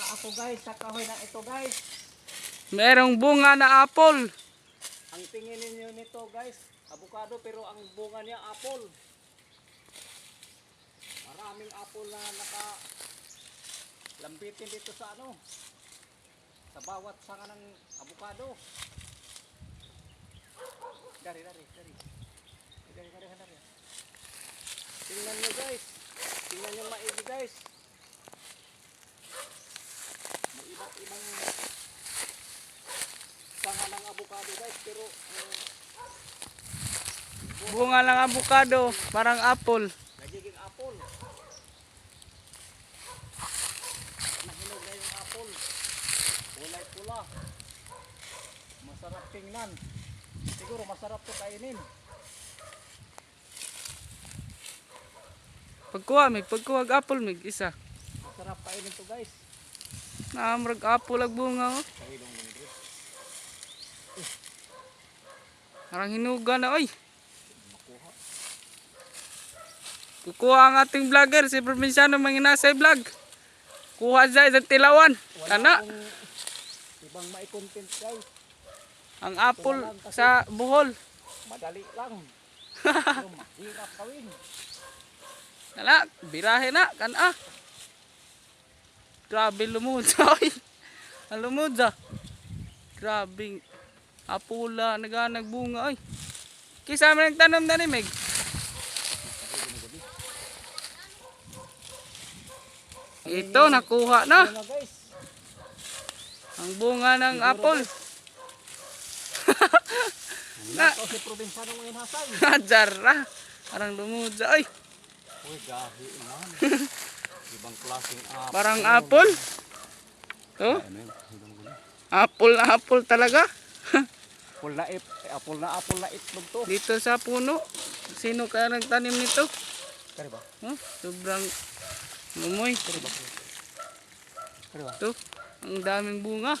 Nakaako guys, sa kahoy na ito guys. Merong bunga na apple. Ang tingin ninyo nito guys, avocado pero ang bunga niya apple. Maraming apple na naka lambitin dito sa ano. Sa bawat sanga ng avocado. Dari, dari, dari. Dari, dari, dari. Tingnan nyo guys. Tingnan nyo maigi guys. May iba't ibang sanga ng avocado guys pero uh, Bunga ng avocado, parang apple. nagiging apple. Nahinog na yung apple. Kulay pula. Masarap tingnan. Siguro masarap to kainin. Pagkuha, mig. Pagkuha ag apple mig isa. masarap kainin to guys. Naamrag apple ag bunga oh mo nito Parang hinuga na oy. Kukuha ang ating vlogger, si Provinciano Manginasay Vlog. Kuha siya sa tilawan. Kana, ibang may content guys ang apple sa buhol. madali lang mahirap gawin Kana, birahe na, kana. Grabe. Ang lumod sa. Grabe. Apula, naganag bunga oy. Kisa man nagtanom na ni Meg. Ito, nakuha na. Ang bunga ng apple. na inhasay Jara. Parang lumudza. Ay, uy gahi man ibang klaseng apple parang apple. Oh, Hanggang gulo. apple na apple talaga. Apple na ip, apple na apple na itlog to. Dito sa puno. Sino kaya nagtanim nito? Kari ba? Oh, sobrang lumoy. Kari ba? Kari ba? Ito, ang daming bunga.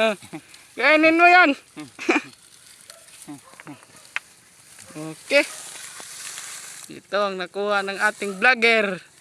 ah, kainin mo yan. okay. Ito ang nakuha ng ating vlogger.